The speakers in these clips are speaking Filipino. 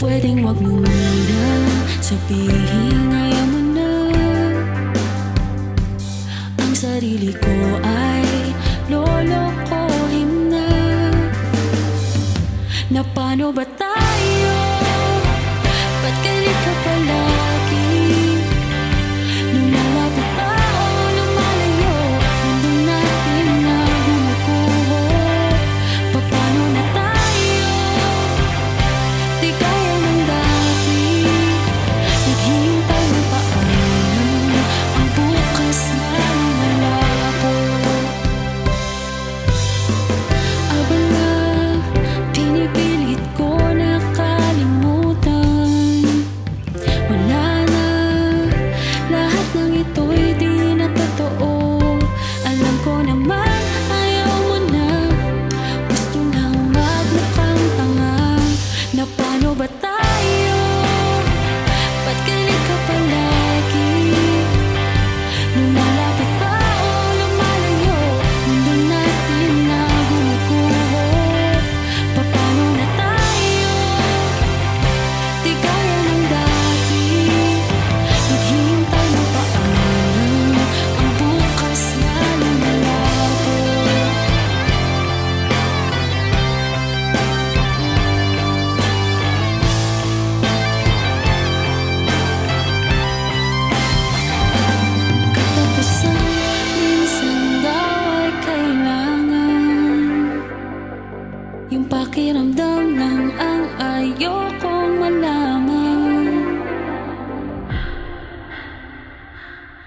Pwedeng wag mo muna sabihin ayaw mo na. Ang sarili ko ay lolokohin na. Na paano ba't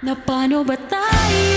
Na paano ba tayo?